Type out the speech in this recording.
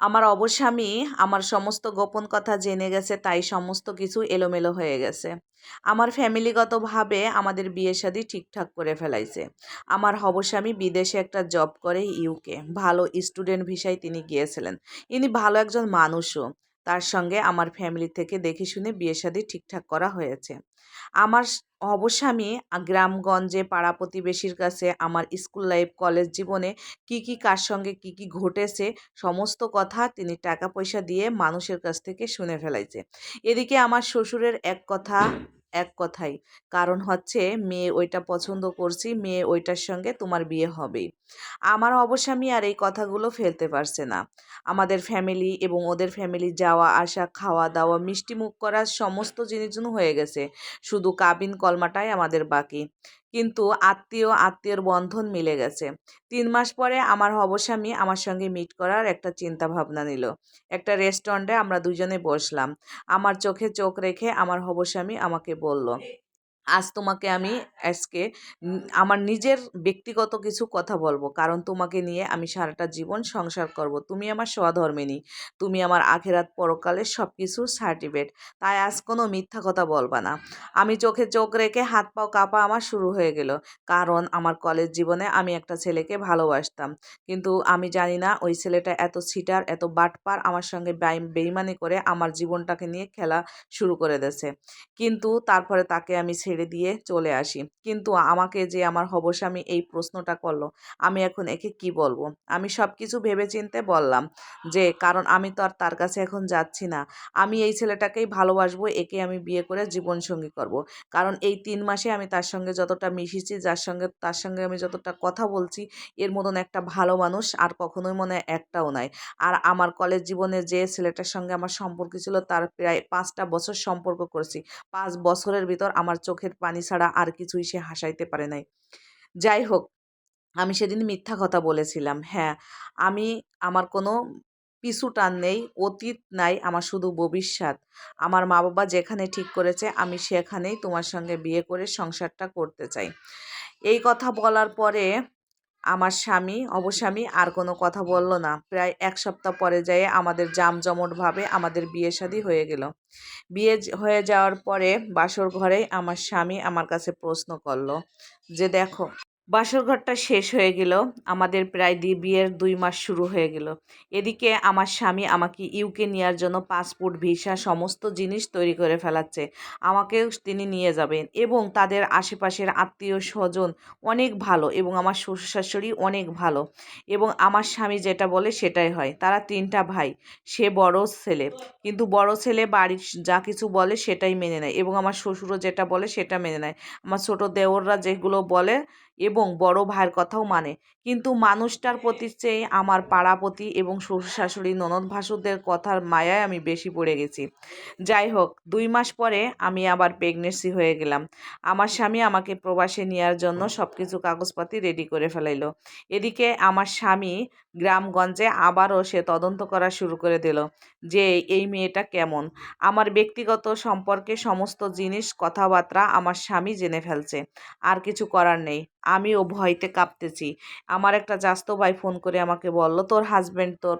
আমার অবস্বামী আমার সমস্ত গোপন কথা জেনে গেছে, তাই সমস্ত কিছু এলোমেলো হয়ে গেছে। আমার ফ্যামিলিগতভাবে আমাদের বিয়ে শাদী ঠিকঠাক করে ফেলাইছে। আমার হবস্বামী বিদেশে একটা জব করে ইউকে। ভালো স্টুডেন্ট ভিসায় তিনি গিয়েছিলেন। ইনি ভালো একজন মানুষও। তার সঙ্গে আমার ফ্যামিলি থেকে দেখে শুনে বিয়ে শাদি ঠিকঠাক করা হয়েছে। আমার অবস্বামী গ্রামগঞ্জে পাড়া প্রতিবেশীর কাছে আমার স্কুল লাইফ কলেজ জীবনে কি কি কার সঙ্গে কি কি ঘটেছে সমস্ত কথা তিনি টাকা পয়সা দিয়ে মানুষের কাছ থেকে শুনে ফেলাইছে। এদিকে আমার শ্বশুরের এক কথা এক কথাই। কারণ হচ্ছে, মেয়ে ওইটা পছন্দ করছি, মেয়ে ওইটার সঙ্গে তোমার বিয়ে হবে আমার অবশ্য আমি আর এই কথাগুলো ফেলতে পারছে না। আমাদের ফ্যামিলি এবং ওদের ফ্যামিলি যাওয়া, আসা খাওয়া দাওয়া মিষ্টি মুখ করার সমস্ত জিনিস হয়ে গেছে। শুধু কাবিন কলমাটাই আমাদের বাকি। কিন্তু আত্মীয়, আত্মীয়র বন্ধন মিলে গেছে। তিন মাস পরে আমার হবস্বামী আমার সঙ্গে মিট করার একটা চিন্তা ভাবনা নিল। একটা রেস্টুরেন্টে আমরা দুজনে বসলাম। আমার চোখে চোখ রেখে আমার হবস্বামী আমাকে বলল আজ তোমাকে আমি আজকে আমার নিজের ব্যক্তিগত কিছু কথা বলব। কারণ তোমাকে নিয়ে আমি সারাটা জীবন সংসার করব। তুমি আমার স্বধর্মিনী, তুমি আমার আখেরাত পরকালের সব কিছুর সার্টিফিকেট তাই আজ কোনো মিথ্যা কথা বলবা না। আমি চোখে চোখ রেখে হাত পাও কাঁপা আমার শুরু হয়ে গেল। কারণ আমার কলেজ জীবনে আমি একটা ছেলেকে ভালোবাসতাম। কিন্তু আমি জানি না ওই ছেলেটা এত ছিটার, এত বাটপার আমার সঙ্গে বেইমানি করে আমার জীবনটাকে নিয়ে খেলা শুরু করে দিয়েছে। কিন্তু তারপরে তাকে আমি ছেড়ে দিয়ে চলে আসি। কিন্তু আমাকে যে আমার হবস্বামী এই প্রশ্নটা করল, আমি এখন একে কি বলব? আমি সব কিছু ভেবেচিন্তে বললাম যে, কারণ আমি তো আর তার কাছে এখন যাচ্ছি না। আমি এই ছেলেটাকেই ভালোবাসবো একে আমি বিয়ে করে জীবনসঙ্গী করব। কারণ এই তিন মাসে আমি তার সঙ্গে যতটা মিশেছি, যার সঙ্গে, তার সঙ্গে আমি যতটা কথা বলছি, এর মতন একটা ভালো মানুষ আর কখনোই মনে একটাও নাই। আর আমার কলেজ জীবনে যে ছেলেটার সঙ্গে আমার সম্পর্ক ছিল, তার প্রায় পাঁচটা বছর সম্পর্ক করছি। পাঁচ বছরের ভিতর আমার চোখের পানি ছাড়া আর কিছুই সে হাসাইতে পারে নাই। যাই হোক, আমি সেদিন মিথ্যা কথা বলেছিলাম হ্যাঁ আমি, আমার কোনো পিছু টান নেই, অতীত নাই, আমার শুধু ভবিষ্যৎ। আমার মা বাবা যেখানে ঠিক করেছে, আমি সেখানেই তোমার সঙ্গে বিয়ে করে সংসারটা করতে চাই। এই কথা বলার পরে আমার স্বামী, অবস্বামী আর কোনো কথা বলল না। প্রায় এক সপ্তাহ পরে যেয়ে আমাদের জামজমটভাবে আমাদের বিয়ে শাদী হয়ে গেল। বিয়ে হয়ে যাওয়ার পরে বাসর ঘরে আমার স্বামী আমার কাছে প্রশ্ন করল যে, দেখো বাসর ঘরটা শেষ হয়ে গেল। আমাদের প্রায় দি বিয়ের দুই মাস শুরু হয়ে গেল। এদিকে আমার স্বামী আমাকে ইউকে নেওয়ার জন্য পাসপোর্ট, ভিসা সমস্ত জিনিস তৈরি করে ফেলাচ্ছে। আমাকেও তিনি নিয়ে যাবেন এবং তাদের আশেপাশের আত্মীয় স্বজন অনেক ভালো এবং আমার শ্বশুর শাশুড়ি অনেক ভালো এবং আমার স্বামী যেটা বলে সেটাই হয়। তারা তিনটা ভাই, সে বড় ছেলে। কিন্তু বড় ছেলে বাড়ির যা কিছু বলে সেটাই মেনে নেয় এবং আমার শ্বশুরও যেটা বলে সেটা মেনে নেয়। আমার ছোট দেওররা যেগুলো বলে এবং বড় ভাইয়ের কথাও মানে। কিন্তু মানুষটার প্রতি চেয়ে আমার পাড়াপতি এবং শ্বশুর শাশুড়ি ননদ ভাসুদের কথার মায়ায় আমি বেশি পড়ে গেছি। যাই হোক, দুই মাস পরে আমি আবার প্রেগনেন্সি হয়ে গেলাম। আমার স্বামী আমাকে প্রবাসে নেওয়ার জন্য সব কিছু কাগজপাতি রেডি করে ফেলাইলো। এদিকে আমার স্বামী গ্রামগঞ্জে আবারও সে তদন্ত করা শুরু করে দিল যে এই মেয়েটা কেমন। আমার ব্যক্তিগত সম্পর্কে সমস্ত জিনিস কথাবার্তা আমার স্বামী জেনে ফেলছে। আর কিছু করার নেই। আমিও ভয়তে কাঁপতেছি। আমার একটা জাস্ত ভাই ফোন করে আমাকে বলল তোর হাজব্যান্ড তোর